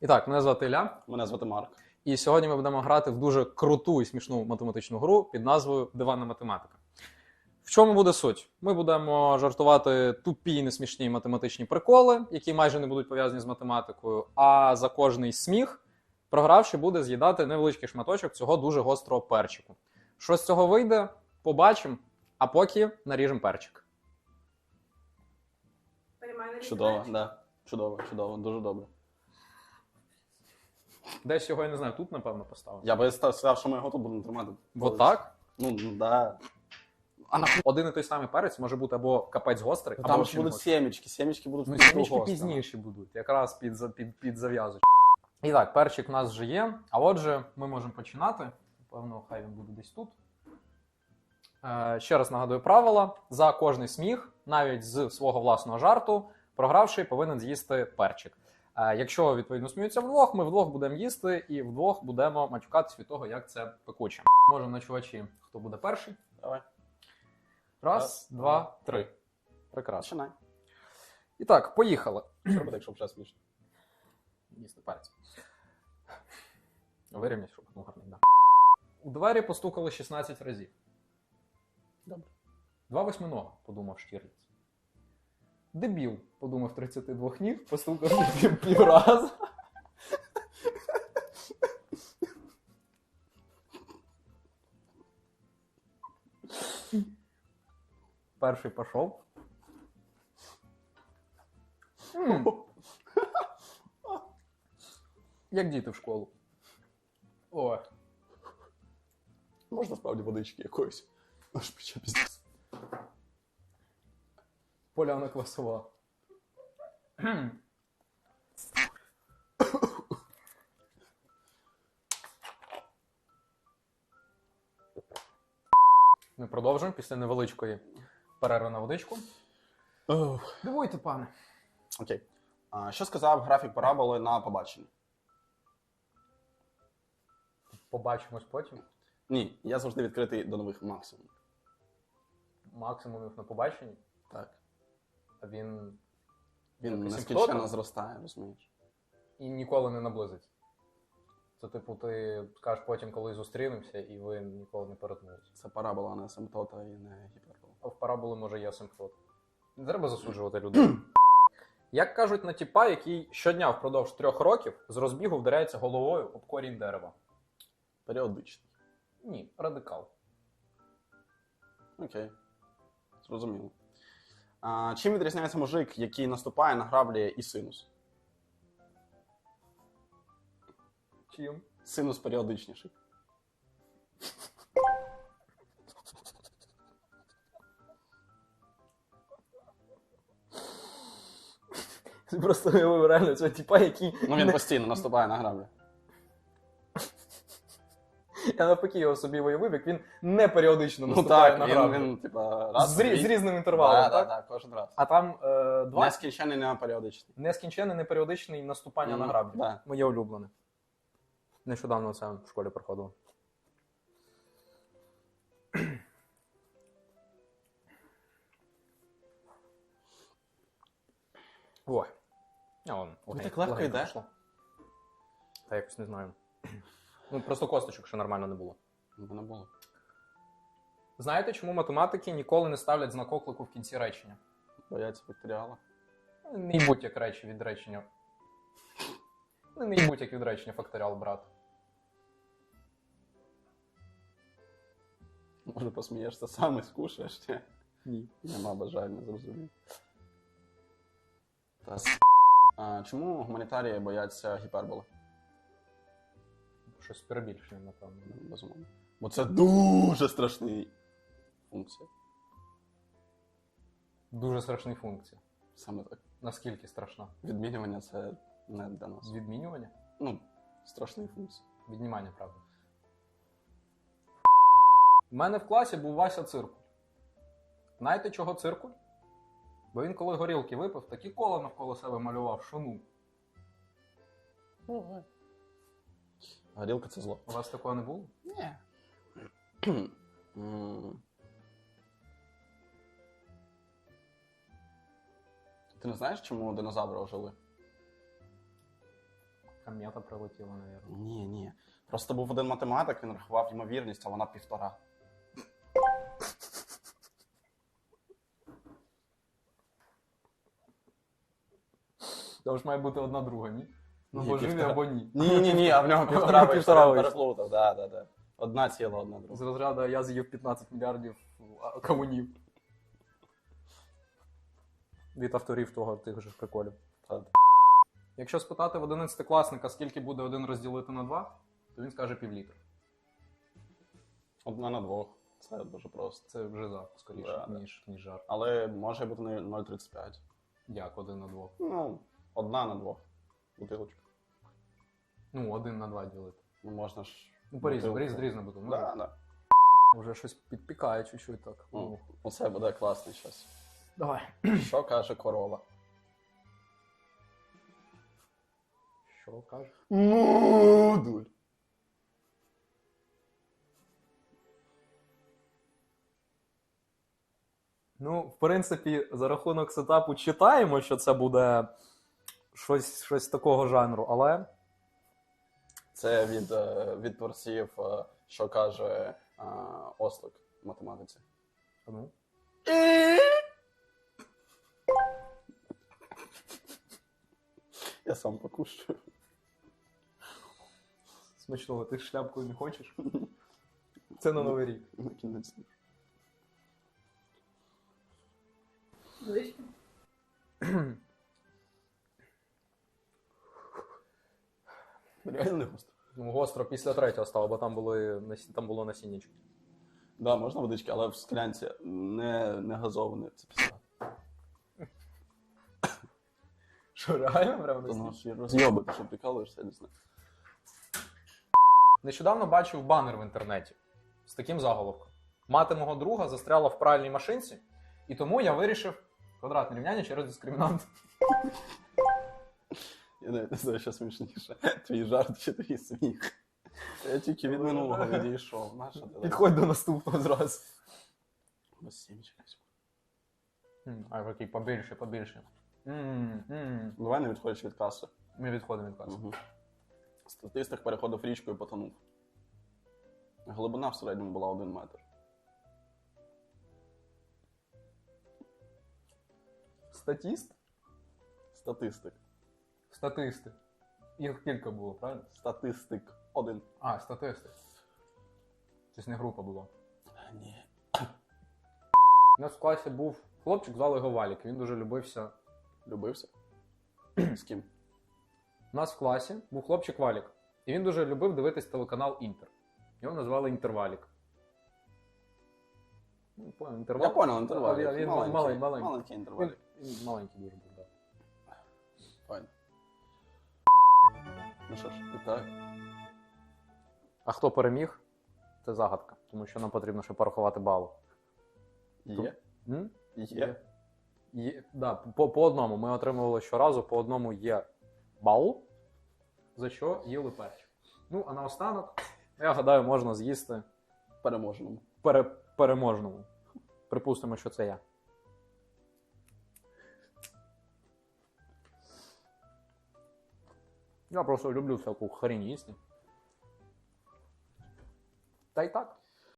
І так, мене звати Ілля, Мене звати Марк. і сьогодні ми будемо грати в дуже круту і смішну математичну гру під назвою Диванна математика. В чому буде суть? Ми будемо жартувати тупі і несмішні математичні приколи, які майже не будуть пов'язані з математикою. А за кожний сміх, програвши, буде з'їдати невеличкий шматочок цього дуже гострого перчику. Що з цього вийде, побачимо, а поки наріжемо перчик. Чудово, да. Чудово, чудово, дуже добре. Десь його я не знаю, тут, напевно, поставив. Я би ста- сказав, що ми його тут будемо тримати. Отак. Ну, да. А на Один і той самий перець може бути або капець гострий, або там ще ж не будуть гострий. сімечки, сімечки будуть Ну, вкусу сімічки гостро. пізніше будуть, якраз під, за- під, під зав'язочку. І так, перчик в нас вже є. А отже, ми можемо починати. Напевно, хай він буде десь тут. Е, ще раз нагадую правила: за кожний сміх, навіть з свого власного жарту, програвший повинен з'їсти перчик. Е, якщо відповідно сміються вдвох, ми вдвох будемо їсти і вдвох будемо матюкатись від того, як це пекуче. Можемо ночувачі, хто буде перший. Давай. Раз, Раз, два, два, три. Прекрасно. Починай. І так, поїхали. Що робити, якщо вже смішно? Їсти перець. Вирівняй, щоб ну, гарний, да. У двері постукали 16 разів. Добре. Два восьминога, подумав Штірліц. Дебіл, подумав 32 ніг, постукав пів, півраза. Перший пішов. Як діти в школу. О, Можна справді водички якоїсь. Аж пече піздець. Поляна квасова. Ми продовжуємо після невеличкої перерви на водичку. Дивуйте, пане. Окей. А, що сказав графік параболи на побаченні? Побачимось потім. Ні, я завжди відкритий до нових максимумів. Максимумів на побаченні, Так. Він Він нескінченно зростає, розумієш? і ніколи не наблизиться. Це, типу, ти скажеш потім, коли зустрінемося, і ви ніколи не перетнулися. Це парабола, а не асимптота і не гіпербола. А в параболи може є асимптот. Не треба засуджувати людей. Як кажуть на тіпа, який щодня впродовж трьох років з розбігу вдаряється головою об корінь дерева. Періодичний. Ні, радикал. Окей. Зрозуміло. А, чим відрізняється мужик, який наступає на граблі і синус? Чим? Синус періодичніший. Просто уявив реально цього тіпа, який. Ну він постійно наступає на граблі. Я навпаки його собі уявив, як він не періодично Ну наступає так, на він, граблі. він типа, раз. з, рі- з різним інтервалом, Да, так? да, да, кожен раз. А там е, два Нескінченний не періодичний. нескінченне, неперіодичне наступання на Мгм, граблі. да. Моє улюблене. Нещодавно це в школі проходило. Ой. А, вон, Ну, так легко йде. Та якось не знаю. Ну, просто косточок ще нормально не було. Ну, Не було. Знаєте, чому математики ніколи не ставлять знак оклику в кінці речення? Бояться бактеріала. Не їбуть як речі від речення. Ну, Не їбуть як від речення факторіал брати. Може посмієшся сам і скушаєш? Ні. Ні. Нема бажання, зрозумів. Та с- А, чому гуманітарії бояться гіперболи? Щось перебільшення, напевно. Безумовно. Бо це дуже страшний функція. Дуже страшна функція. Саме так. Наскільки страшна? Відмінювання це не для нас. Відмінювання? Ну, страшний функція. Віднімання, правда. У мене в класі був Вася циркуль. Знаєте, чого циркуль? Бо він, коли горілки випив, такі кола навколо себе малював, що ну. Горілка це зло. У вас такого не було? Ні. М. Ти не знаєш, чому динозаври ожили? Комета прилетіла, мабуть. Ні, ні. Просто був один математик, він рахував ймовірність, а вона півтора. Там ж має бути одна друга, ні? Ну, або живі, або ні. Ні, ні, ні, а в нього півтора Півтора півтора вийшло. переплутав. Да, да, да. Одна ціла, одна З розряду я з'їв 15 мільярдів а, кавунів. Від авторів того тих же ж приколів. Та- Якщо спитати в 11 класника, скільки буде один розділити на 2, то він скаже півлітра. Одна на двох. Це дуже просто. Це вже за скоріше, Да, да. ніж, ніж жарт. Але може бути не 0,35. Як один на двох? Ну, одна на двох. Бутилочка. Ну, один на два ділити. Ну, можна ж. Ну, по-різному, бутилку. різ, різно буде. Ну, Да, да. Вже щось підпікає чуть-чуть так. Ну, Ну, Оце буде класний щось. давай. Що каже корова? Що каже? Мудуль. Ну, в принципі, за рахунок сетапу читаємо, що це буде щось, щось такого жанру, але. Це від, е, від творців, е, що каже е, Ослик в математиці. Ну, Я сам покушаю. смачного, ти ж шляпкою не хочеш? Це на новий рік. На кінець. Реально густо. Ну, гостро після третього стало, бо там були насі- там було насіннячко. Да, можна водички, але в склянці не, не газоване. Це після. Що, реально прямо То насіннячко? ну, розйоби, ти що прикалуєшся, я не знаю. Нещодавно бачив банер в інтернеті з таким заголовком. Мати мого друга застряла в пральній машинці, і тому я вирішив квадратне рівняння через дискримінант. Я навіть не знаю, що смішніше. Твій жарт чи твій сміх. Я тільки від минулого відійшов. Наша ти Підходь до наступного зразу. Ось сімечка. М, А який побільше, побільше. М, м. Давай не відходиш від каси. Ми відходимо від каси. Угу. Статистик переходив річкою і потонув. Глибина в середньому була один метр. Статіст? Статистик. Статисти. Їх кілька було, правильно? Статистик. Один. А, статисти. Щось не група була. Ні. У нас в класі був хлопчик, звали його Валік. Він дуже любився. Любився? З ким? У нас в класі був хлопчик Валік. І він дуже любив дивитись телеканал Інтер. Його назвали Інтервалік. Ну, понял, інтервал. Я понял, інтервал. Він маленький, маленький. маленький. Інтервал. Він маленький дуже був, Ну що ж, і так. А хто переміг? Це загадка, тому що нам потрібно ще порахувати бали. Є. М? Є. Є, да, по, по одному. Ми отримували щоразу, по одному є бал, за що їли перчик. Ну, а наостанок, я гадаю, можна з'їсти Переможному. пере, переможному. Припустимо, що це я. Я просто люблю всяку хрень їсти. Та й так.